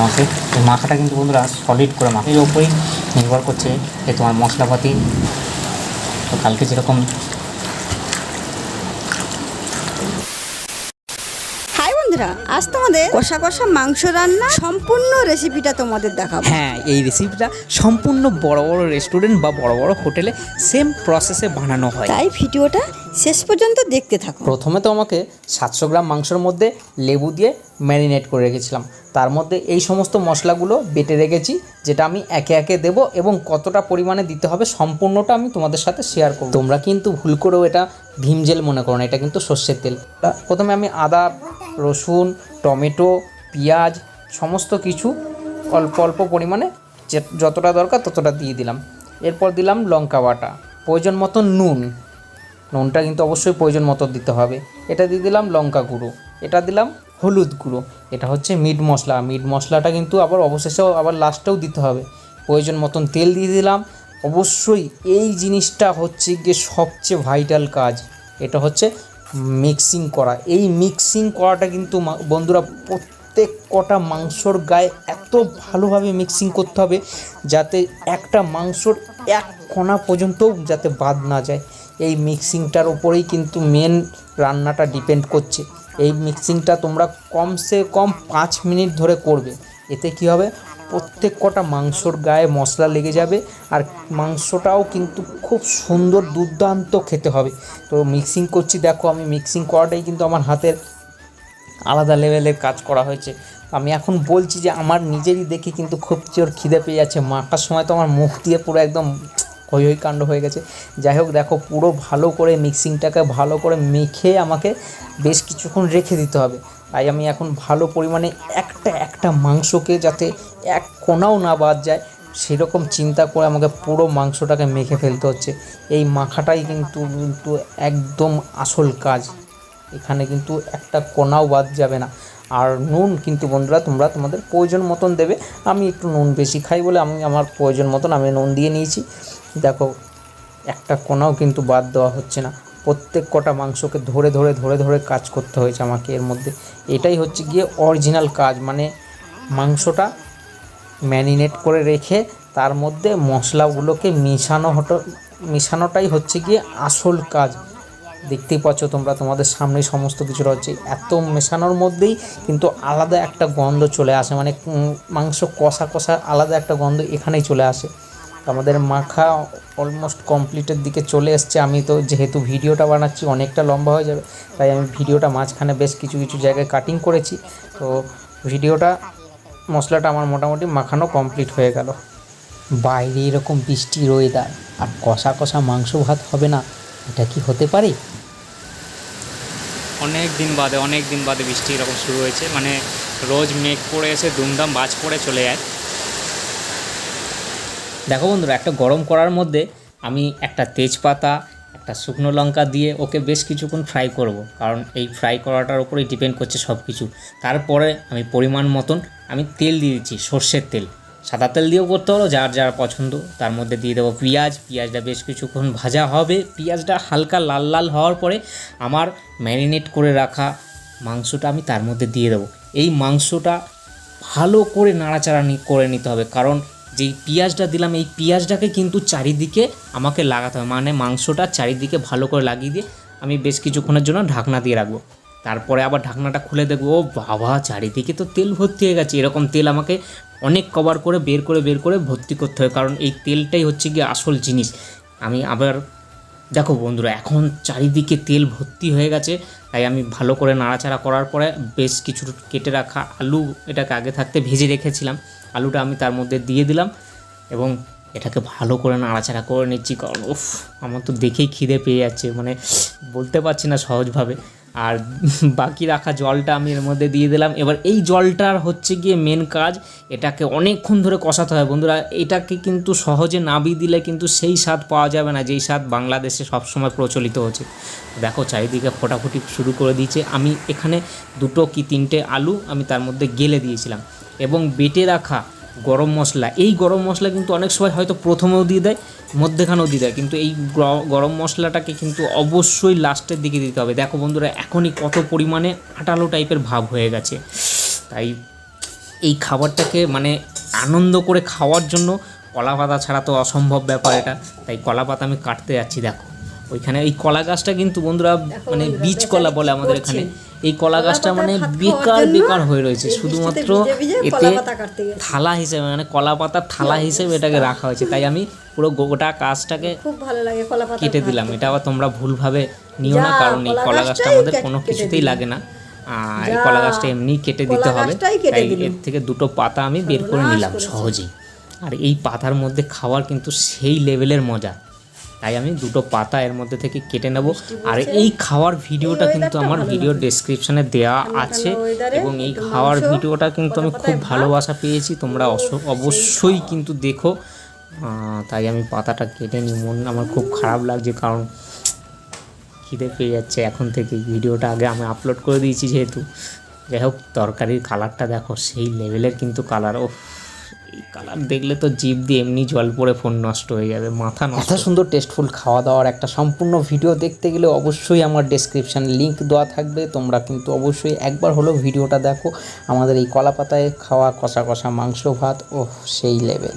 আমাকে এই মাখাটা কিন্তু বন্ধুরা সলিড করে মাখা এর ওপরেই নির্ভর করছে যে তোমার মশলাপাতি। তো কালকে যেরকম হাই বন্ধুরা আজ তোমাদের কষা কষা মাংস রান্না সম্পূর্ণ রেসিপিটা তোমাদের দেখাবো। হ্যাঁ এই রেসিপিটা সম্পূর্ণ বড় বড় রেস্টুরেন্ট বা বড় বড় হোটেলে সেম প্রসেসে বানানো হয়। তাই ভিডিওটা শেষ পর্যন্ত দেখতে থাকো। প্রথমে তো আমাকে সাতশো গ্রাম মাংসের মধ্যে লেবু দিয়ে ম্যারিনেট করে রেখেছিলাম। তার মধ্যে এই সমস্ত মশলাগুলো বেটে রেখেছি, যেটা আমি একে একে দেব এবং কতটা পরিমাণে দিতে হবে সম্পূর্ণটা আমি তোমাদের সাথে শেয়ার করব। তোমরা কিন্তু ভুল করেও এটা ভীম জেল মনে করো না, এটা কিন্তু সর্ষের তেল। প্রথমে আমি আদা, রসুন, টমেটো, পেঁয়াজ সমস্ত কিছু অল্প অল্প পরিমাণে যতটা দরকার ততটা দিয়ে দিলাম। এরপর দিলাম লঙ্কা বাটা। প্রয়োজন মতো নুন। নুনটা কিন্তু অবশ্যই প্রয়োজন মতো দিতে হবে। এটা দিয়ে দিলাম লঙ্কা গুঁড়ো, এটা দিলাম হলুদ গুঁড়ো, এটা হচ্ছে মিট মশলা। মিট মশলাটা কিন্তু আবার অবশেষেও আবার লাস্টেও দিতে হবে। প্রয়োজন মতন তেল দিয়ে দিলাম। অবশ্যই এই জিনিসটা হচ্ছে গিয়ে সবচেয়ে ভাইটাল কাজ। এটা হচ্ছে মিক্সিং করা। এই মিক্সিং করাটা কিন্তু বন্ধুরা প্রত্যেক কটা মাংসর গায়ে এত ভালোভাবে মিক্সিং করতে হবে, যাতে একটা মাংসর এক কণা পর্যন্তও যাতে বাদ না যায়। এই মিক্সিংটার উপরেই কিন্তু মেন রান্নাটা ডিপেন্ড করছে। এই মিক্সিংটা তোমরা কমসে কম পাঁচ মিনিট ধরে করবে। এতে কি হবে? প্রত্যেক কটা মাংসর গায়ে মশলা লেগে যাবে আর মাংসটাও কিন্তু খুব সুন্দর দুর্দান্ত খেতে হবে। তো মিক্সিং করছি, দেখো আমি মিক্সিং করাটাই কিন্তু আমার হাতের আলাদা লেভেলের কাজ করা হয়েছে। আমি এখন বলছি যে আমার নিজেরই দেখে কিন্তু খুব জোর খিদে পেয়ে যাচ্ছে। মাখার সময় তো আমার মুখ দিয়ে পুরো একদম হই হই কাণ্ড হয়ে গেছে। যাই হোক, দেখো পুরো ভালো করে মিক্সিংটাকে ভালো করে মেখে আমাকে বেশ কিছুক্ষণ রেখে দিতে হবে। তাই আমি এখন ভালো পরিমাণে একটা একটা মাংসকে যাতে এক কোনাও না বাদ যায়, সেরকম চিন্তা করে আমাকে পুরো মাংসটাকে মেখে ফেলতে হচ্ছে। এই মাখাটাই কিন্তু কিন্তু একদম আসল কাজ। এখানে কিন্তু একটা কোনাও বাদ যাবে না। আর নুন কিন্তু বন্ধুরা তোমরা তোমাদের প্রয়োজন মতন দেবে। আমি একটু নুন বেশি খাই বলে আমি আমার প্রয়োজন মতন আমি নুন দিয়ে নিয়েছি। দেখো, একটা কোনাও কিন্তু বাদ দেওয়া হচ্ছে না। প্রত্যেক কটা মাংসকে ধরে ধরে ধরে ধরে কাজ করতে হয়েছে আমাকে এর মধ্যে। এটাই হচ্ছে গিয়ে অরিজিনাল কাজ মানে মাংসটা ম্যারিনেট করে রেখে তার মধ্যে মশলাগুলোকে মিশানো হতো, মিশানোটাই হচ্ছে গিয়ে আসল কাজ। দেখতেই পাচ্ছ তোমরা, তোমাদের সামনে সমস্ত কিছু রয়েছে। এত মেশানোর মধ্যেই কিন্তু আলাদা একটা গন্ধ চলে আসে মানে মাংস কষা কষা আলাদা একটা গন্ধ এখানেই চলে আসে। আমাদের মাখা অলমোস্ট কমপ্লিটের দিকে চলে এসছে। আমি তো যেহেতু ভিডিওটা বানাচ্ছি, অনেকটা লম্বা হয়ে যাবে, তাই আমি ভিডিওটা মাঝখানে বেশ কিছু কিছু জায়গায় কাটিং করেছি। তো ভিডিওটা, মশলাটা আমার মোটামুটি মাখানো কমপ্লিট হয়ে গেল। বাইরে এরকম বৃষ্টির ওয়েদার আর কষা কষা মাংস ভাত হবে না, এটা কি হতে পারে? অনেক দিন বাদে, অনেক দিন বাদে বৃষ্টি এরকম শুরু হয়েছে। মানে রোজ মেঘ পড়ে এসে দুমদাম বাজ পড়ে চলে যায়। দেখো বন্ধুরা, একটা গরম করার মধ্যে আমি একটা তেজপাতা, একটা শুকনো লঙ্কা দিয়ে ওকে বেশ কিছুক্ষণ ফ্রাই করব। কারণ এই ফ্রাই করাটার উপরেই ডিপেন্ড করছে সব কিছু তারপরে আমি পরিমাণ মতন আমি তেল দিয়ে দিচ্ছি, সর্ষের তেল। সাদা তেল দিয়েও করতে হলো, যার যার পছন্দ, তার মধ্যে দিয়ে দেবো পেঁয়াজ। পেঁয়াজটা বেশ কিছুক্ষণ ভাজা হবে। পেঁয়াজটা হালকা লাল লাল হওয়ার পরে আমার ম্যারিনেট করে রাখা মাংসটা আমি তার মধ্যে দিয়ে দেবো। এই মাংসটা ভালো করে নাড়াচাড়া করে নিতে হবে, কারণ যেই পেঁয়াজটা দিলাম, এই পেঁয়াজটাকে কিন্তু চারিদিকে আমাকে লাগাতে হবে। মানে মাংসটা চারিদিকে ভালো করে লাগিয়ে দিয়ে আমি বেশ কিছুক্ষণের জন্য ঢাকনা দিয়ে রাখব। তারপরে আবার ঢাকনাটা খুলে দেখব, ও বাবা, চারিদিকে তো তেল ভর্তি হয়ে গেছে। এরকম তেল আমাকে অনেক কভার করে বের করে বের করে ভর্তি করতে হয়, কারণ এই তেলটাই হচ্ছে গিয়ে আসল জিনিস। আমি আবার, দেখো বন্ধুরা, এখন চারিদিকে তেল ভর্তি হয়ে গেছে, তাই আমি ভালো করে নাড়াচাড়া করার পরে বেশ কিছু কেটে রাখা আলু এটাকে আগে থাকতে ভেজে রেখেছিলাম। আলুটা আমি তার মধ্যে দিয়ে দিলাম এবং এটাকে ভালো করে নাড়াচাড়া করে নিচ্ছি, কারণ উফ, আমার তো দেখেই খিদে পেয়ে যাচ্ছে মানে বলতে পারছি না সহজভাবে। আর বাকি রাখা জলটা আমি এর মধ্যে দিয়ে দিলাম। এবার এই জলটার হচ্ছে গিয়ে মেন কাজ, এটাকে অনেকক্ষণ ধরে কষাতে হয়। বন্ধুরা, এটাকে কিন্তু সহজে নাবি দিলে কিন্তু সেই স্বাদ পাওয়া যাবে না, যেই স্বাদ বাংলাদেশে সবসময় প্রচলিত হচ্ছে। দেখো, চারিদিকে ফোটাফুটি শুরু করে দিয়েছে। আমি এখানে দুটো কি তিনটে আলু আমি তার মধ্যে গেলে দিয়েছিলাম। এবং বেটে রাখা গরম মশলা। এই গরম মশলা কিন্তু অনেক সময় হয়তো প্রথমেও দিয়ে দেয়, মধ্যেখানেও দিয়ে দেয়, কিন্তু এই গরম মশলাটাকে কিন্তু অবশ্যই লাস্টের দিকে দিতে হবে। দেখো বন্ধুরা, এখনই কত পরিমাণে আটালো টাইপের ভাব হয়ে গেছে। তাই এই খাবারটাকে মানে আনন্দ করে খাওয়ার জন্য কলা পাতা ছাড়া তো অসম্ভব ব্যাপার এটা। তাই কলা পাতা আমি কাটতে যাচ্ছি, দেখো। ওইখানে এই কলা গাছটা কিন্তু বন্ধুরা মানে বীজ কলা বলে আমাদের এখানে। এই কলা গাছটা মানে বেকার বেকার হয়ে রয়েছে। শুধুমাত্র এতে থালা হিসেবে মানে কলা পাতার থালা হিসেবে এটাকে রাখা হয়েছে। তাই আমি পুরো গোটা গাছটাকে খুব ভালো লাগে কলা পাতা কেটে দিলাম। এটা আবার তোমরা ভুলভাবে নিও না কারণ এই কলা কলা গাছটা আমাদের কোনো কিছুতেই লাগে না। আর এই কলা গাছটা এমনি কেটে দিতে হবে। তাই এর থেকে দুটো পাতা আমি বের করে নিলাম সহজেই। আর এই পাতার মধ্যে খাওয়ার কিন্তু সেই লেভেলের মজা। তাই আমি দুটো পাতা এর মধ্যে থেকে কেটে নেব। আর এই খাওয়ার ভিডিওটা কিন্তু আমার ভিডিও ডেসক্রিপশনে দেওয়া আছে এবং এই খাওয়ার ভিডিওটা কিন্তু আমি খুব ভালোবাসা পেয়েছি তোমরা অবশ্যই কিন্তু দেখো। তাই আমি পাতাটা কেটে নিই। মন আমার খুব খারাপ লাগছে কারণ খিদে পেয়ে যাচ্ছে। এখন থেকে ভিডিওটা আগে আমি আপলোড করে দিয়েছি যেহেতু। যাই হোক তরকারির কালারটা দেখো সেই লেভেলের কিন্তু কালার ও এই কালার দেখলে তো জিভ দিয়ে এমনি জল পড়ে ফোন নষ্ট হয়ে যাবে, মাথা নষ্ট। সুন্দর টেস্টফুল খাওয়া দাওয়ার একটা সম্পূর্ণ ভিডিও দেখতে গেলে অবশ্যই আমার ডেসক্রিপশান লিঙ্ক দেওয়া থাকবে, তোমরা কিন্তু অবশ্যই একবার হলেও ভিডিওটা দেখো। আমাদের এই কলা পাতায় খাওয়া কষা কষা মাংস ভাত ও সেই লেভেল